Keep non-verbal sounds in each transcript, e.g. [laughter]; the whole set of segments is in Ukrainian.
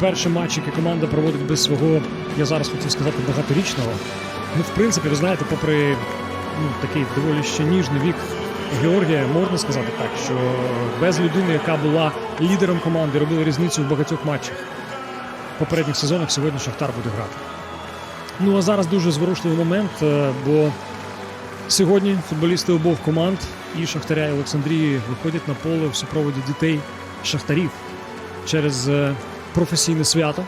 перший матч, який команда проводить без свого, я зараз хотів сказати, багаторічного. Ну, в принципі, ви знаєте, попри ну, такий доволі ще ніжний вік Георгія, можна сказати так, що без людини, яка була лідером команди, робила різницю в багатьох матчах в попередніх сезонах, сьогодні Шахтар буде грати. Ну а зараз дуже зворушливий момент, е, бо сьогодні футболісти обох команд і Шахтаря і Олександрії виходять на поле в супроводі дітей Шахтарів через е, професійне свято.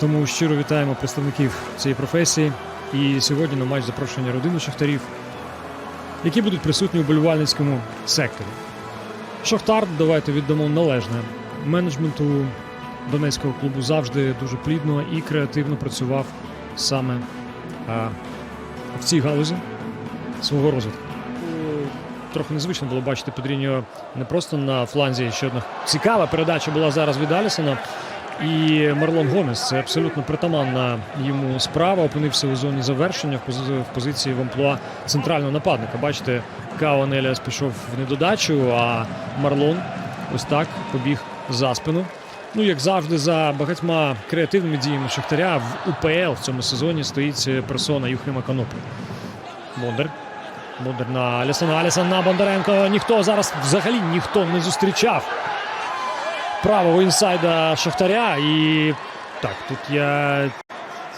Тому щиро вітаємо представників цієї професії. І сьогодні на матч запрошення родини Шахтарів, які будуть присутні у болівальницькому секторі. Шахтар, давайте віддамо належне менеджменту Донецького клубу завжди дуже плідно і креативно працював саме в цій галузі свого розвитку. Трохи незвично було бачити Педріньо не просто на фланзі. Ще одна цікава передача була зараз від Алісона. І Марлон Гомес це абсолютно притаманна йому справа. Опинився у зоні завершення в пози- в позиції в амплуа центрального нападника. Бачите, Каон Еліас пішов в недодачу, а Марлон ось так побіг за спину. Ну, як завжди, за багатьма креативними діями Шахтаря в УПЛ в цьому сезоні стоїть персона Юхима Коноплі. Бондар. Бондар на Алісона. Алісон на Бондаренко. Ніхто зараз взагалі ніхто не зустрічав правого інсайда Шахтаря. І так, тут я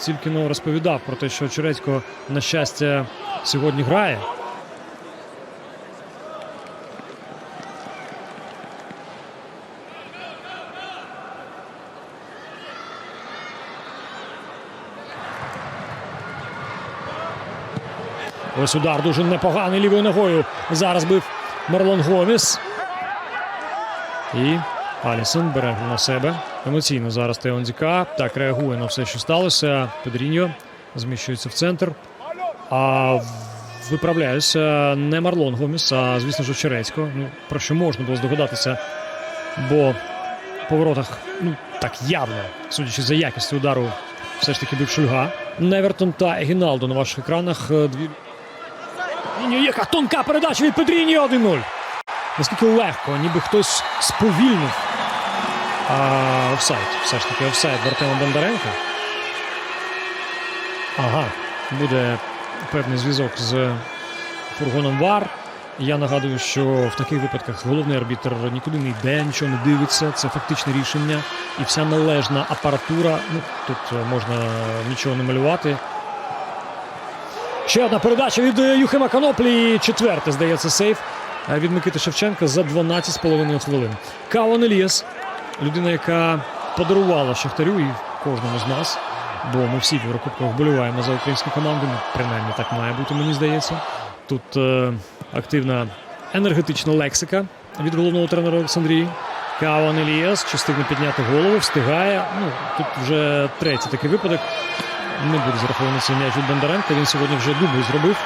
тільки но розповідав про те, що Черецько, на щастя, сьогодні грає. Ось удар дуже непоганий лівою ногою. Зараз бив Марлон Гомес. І Алісон бере на себе. Емоційно зараз Теон Діка. Так реагує на все, що сталося. Педріньо зміщується в центр. А виправляюся не Марлон Гомес, а звісно ж Черецько. Ну, про що можна було здогадатися, бо по воротах, ну так явно, судячи за якістю удару, все ж таки бив Шульга. Невертон та Егіналдо на ваших екранах. Е, Дві Педріньо, яка тонка передача від Педріньо 1-0. Наскільки легко, ніби хтось сповільнив. А, офсайд. Все ж таки офсайд Артема Бондаренка. Ага, буде певний зв'язок з фургоном ВАР. Я нагадую, що в таких випадках головний арбітр нікуди не йде, нічого не дивиться. Це фактичне рішення. І вся належна апаратура. Ну, тут можна нічого не малювати. Ще одна передача від е, Юхима Коноплі. Четверте, здається, сейф е, від Микити Шевченка за 12,5 хвилин. Каон Еліас, людина, яка подарувала Шахтарю і кожному з нас. Бо ми всі в Єврокубках вболіваємо за українську команду. Ну, принаймні так має бути, мені здається. Тут е, активна енергетична лексика від головного тренера Олександрії. Каон Еліас чи встигне підняти голову, встигає. Ну, тут вже третій такий випадок. Не буде зарахований цей м'яч від Бондаренка. Він сьогодні вже дубль зробив.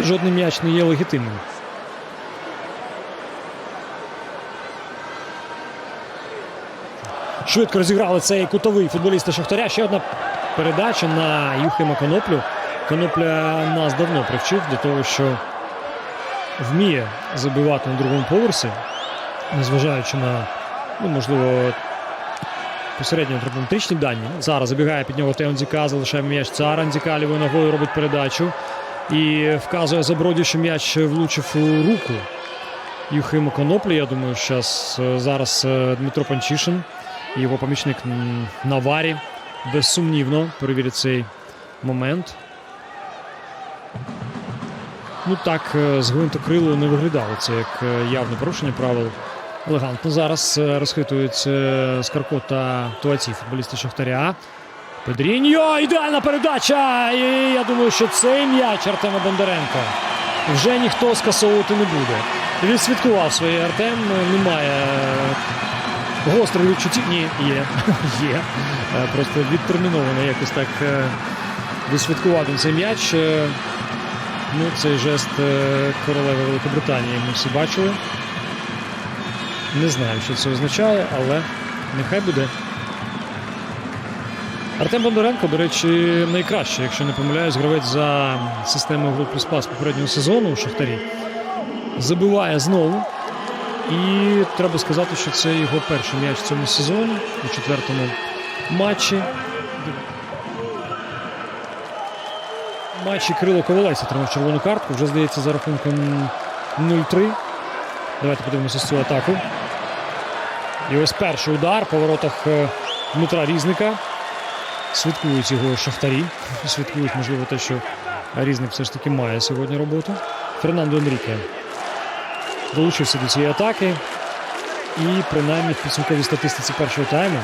І жодний м'яч не є легітимним. Швидко розіграли цей кутовий футболісти Шахтаря. Ще одна передача на Юхима Коноплю. Конопля нас давно привчив до того, що вміє забивати на другому поверсі, незважаючи на, ну, можливо, посередньо антропометричні дані. Зараз забігає під нього Теон Діка, залишає м'яч Цара. Діка лівою ногою робить передачу. І вказує Заброді, що м'яч влучив у руку Юхиму Коноплі. Я думаю, щас, е, зараз е, Дмитро Панчишин і його помічник Наварі безсумнівно перевірять цей момент. Ну так, е, з гвинтокрилу не виглядало це як явне порушення правил. Елегантно зараз е, розхитують е, Скарко та Туаці, футболісти Шахтаря. Педріньо, ідеальна передача! І я думаю, що цей м'яч Артема Бондаренка вже ніхто скасовувати не буде. Відсвяткував своє Артем, немає е, гострих відчуттів. Ні, є. [laughs] є. Просто відтерміновано якось так відсвяткувати цей м'яч. Ну, цей жест королеви Великобританії ми всі бачили. Не знаю, що це означає, але нехай буде. Артем Бондаренко, до речі, найкращий, якщо не помиляюсь, гравець за системою Гру плюс пас попереднього сезону у Шахтарі. Забиває знову. І треба сказати, що це його перший м'яч в цьому сезоні у четвертому матчі. Матчі Кирило Ковалець отримав червону картку. Вже здається за рахунком 0-3. Давайте подивимося з цю атаку. І ось перший удар по воротах е, Дмитра Різника. Святкують його шахтарі. [laughs] Святкують, можливо, те, що Різник все ж таки має сьогодні роботу. Фернандо Енріке долучився до цієї атаки. І принаймні в підсумковій статистиці першого тайму,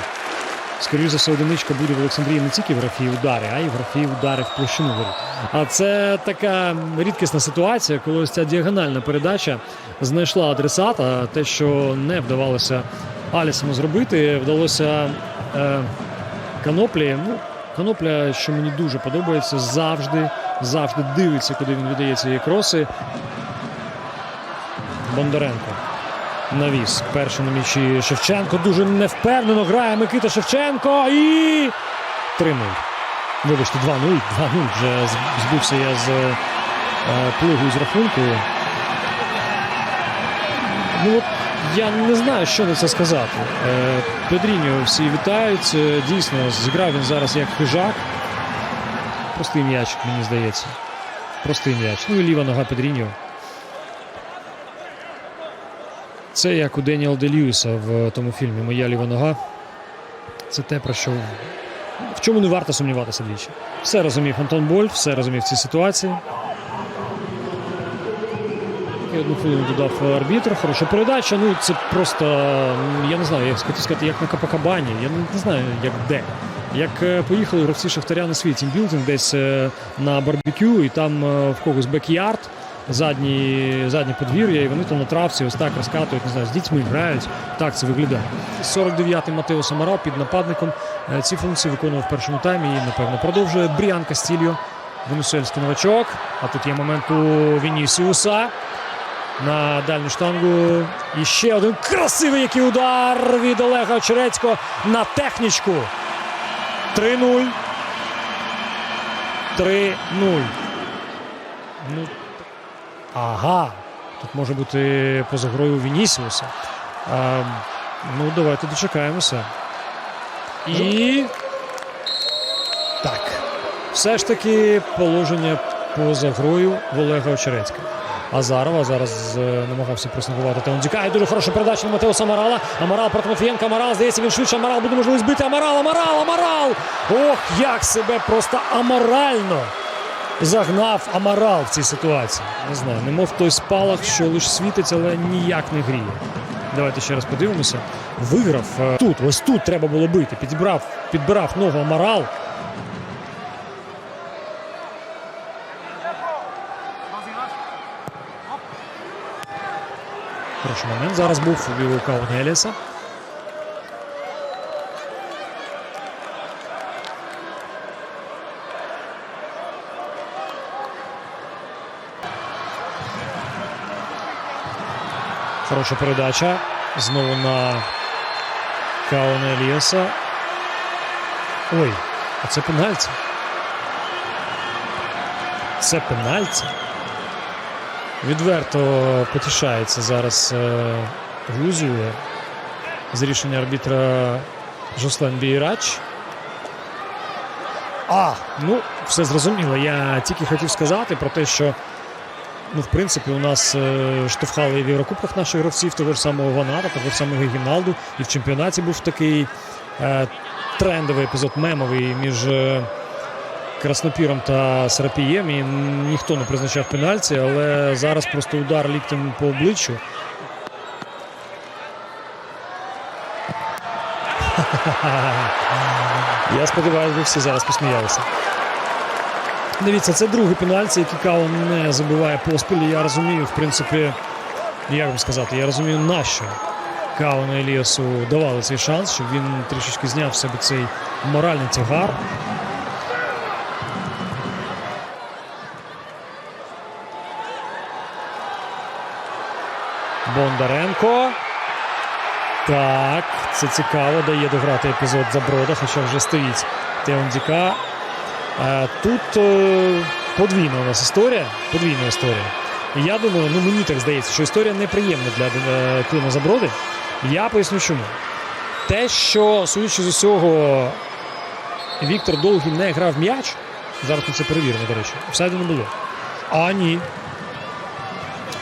скоріш за все, одиничка буде в Олександрії не тільки в графі удари, а й в графі удари в площину воріт. А це така рідкісна ситуація, коли ось ця діагональна передача знайшла адресата. Те, що не вдавалося Алісому зробити, вдалося е, Каноплі. Ну, Канопля, що мені дуже подобається, завжди, завжди дивиться, куди він віддає ці кроси. Бондаренко. Навіс. Перший на м'ячі Шевченко. Дуже невпевнено грає Микита Шевченко. І 3-0. Вибачте, 2-0. 2-0. Вже збився я з е, плугу з рахунку. Ну от я не знаю, що на це сказати. Е, Педріньо всі вітають. Е, Дійсно, зіграв він зараз як хижак. Простий м'яч, мені здається. Простий м'яч. Ну і ліва нога Педріньо. Це як у Деніел Де Льюіса в тому фільмі Моя ліва нога. Це те, про що в чому не варто сумніватися двічі. Все розумів Антон Боль, все розумів в цій ситуації. І одну хвилину додав арбітр. Хороша передача. Ну це просто, я не знаю, як сказати, як на Капакабані. Я не, знаю, як де. Як е, поїхали гравці Шахтаря на свій тімбілдинг десь е, на барбекю, і там е, в когось бек-ярд, задні, заднє подвір'я, і вони там на травці ось так розкатують, не знаю, з дітьми грають. Так це виглядає. 49-й Матео Самарав під нападником. Ці функції виконував в першому таймі і, напевно, продовжує Бріан Кастільо. Венесуельський новачок. А тут є момент у Вінісіуса. На дальню штангу. І ще один красивий який удар від Олега Очерецького на технічку. 3-0. 3-0. Ну, ага. Тут може бути поза грою Вінісіуса. А, ну, давайте дочекаємося. І. Так. Все ж таки положення поза грою Олега Очерецького. Азарова зараз е, намагався пресингувати Теондіка. І дуже хороша передача на Матеуса Амарала. Амарал проти Матвієнка. Амарал, здається, він швидше. Амарал буде можливість збити. Амарал, Амарал, Амарал! Ох, як себе просто аморально загнав Амарал в цій ситуації. Не знаю, немов той спалах, що лише світить, але ніяк не гріє. Давайте ще раз подивимося. Виграв е, тут, ось тут треба було бити. Підібрав, підбирав ногу Амарал. Хороший момент зараз був у Каунеліса. Хороша передача. Знову на Каунеліса. Ой, а це пенальті. Це пенальті. Відверто потішається зараз е, Грузію з рішення арбітра Жослен Бійрач. А, ну, все зрозуміло. Я тільки хотів сказати про те, що, ну, в принципі, у нас е, штовхали і в Єврокубках наших гравців, того ж самого Ваната, того ж самого Гіналду. І в чемпіонаті був такий е, трендовий епізод мемовий між. Краснопіром та Сарапієм і ніхто не призначав пенальті, але зараз просто удар ліктем по обличчю. [laughs] Я сподіваюся, ви всі зараз посміялися. Дивіться, це другий пенальті, який Као не забиває поспіль. Я розумію, в принципі, як вам сказати, я розумію, нащо Кауну Еліасу давали цей шанс, щоб він трішечки зняв себе цей моральний тягар. Бондаренко. Так, це цікаво. Дає дограти епізод Заброда, хоча вже стоїть Теондіка. Е, Тут е, подвійна у нас історія. Подвійна історія. І я думаю, ну мені так здається, що історія неприємна для е, Клима Заброди. Я поясню чому. Те, що, судячи з усього, Віктор Довгий не грав м'яч. Зараз ми це перевіримо, до речі. Офсайду не було. А ні.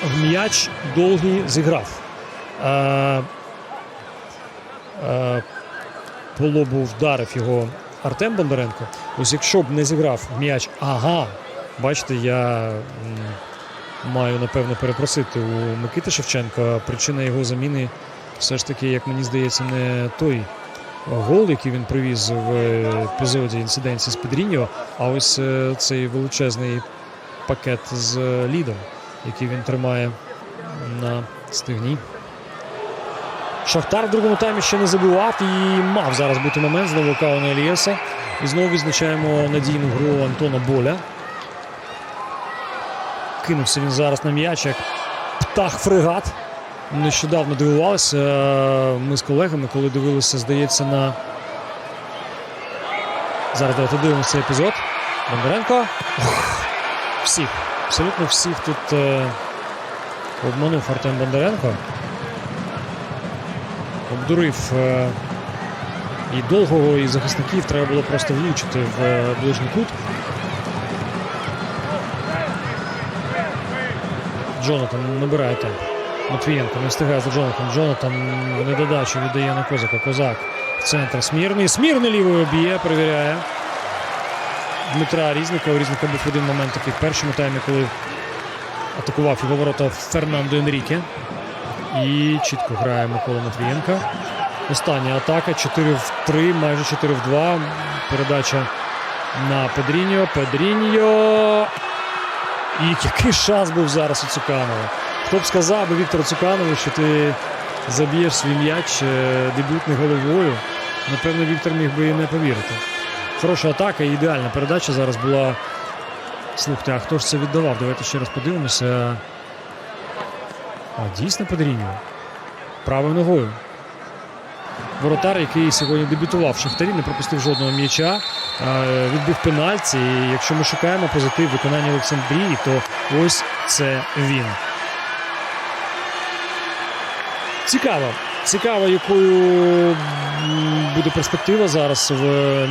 В м'яч довгий зіграв. Е, е, по лобу вдарив його Артем Бондаренко. Ось якщо б не зіграв м'яч, ага, бачите, я маю напевно перепросити у Микити Шевченка. Причина його заміни все ж таки, як мені здається, не той гол, який він привіз в епізоді інциденції з Педріньо, а ось е, цей величезний пакет з лідом, який він тримає на стегні. Шахтар в другому таймі ще не забивав і мав зараз бути момент знову Кауна Елієса. І знову відзначаємо надійну гру Антона Боля. Кинувся він зараз на м'яч, як птах-фрегат. Нещодавно дивувалися е, ми з колегами, коли дивилися, здається, на. Зараз давайте дивимося епізод. Бондаренко. Всіх. Абсолютно всіх тут е, обманув Артем Бондаренко. Обдурив е, і довгого, і захисників треба було просто влучити в е, ближній кут. Джонатан набирає темп. Матвієнко не встигає за Джонатан. Джонатан в недодачу віддає на Козака. Козак в центр. Смірний. Смірний лівою б'є, перевіряє. Дмитра Різника. У Різника був один момент такий в першому таймі, коли атакував його ворота Фернандо Енріке. І чітко грає Микола Матвієнка. Остання атака 4 в 3, майже 4 в 2. Передача на Педріньо. Педріньо. І який шанс був зараз у Цуканова. Хто б сказав би Віктору Цуканову, що ти заб'єш свій м'яч е, дебютний головою. Напевно, Віктор міг би і не повірити. Хороша атака і ідеальна передача зараз була. Слухайте, а хто ж це віддавав? Давайте ще раз подивимося. А, дійсно Педріньо. Правою ногою. Воротар, який сьогодні дебютував в Шахтарі, не пропустив жодного м'яча. Відбив пенальті. І якщо ми шукаємо позитив виконання Олександрії, то ось це він. Цікаво. Цікаво, якою буде перспектива зараз в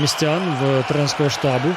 містян в тренерського штабу.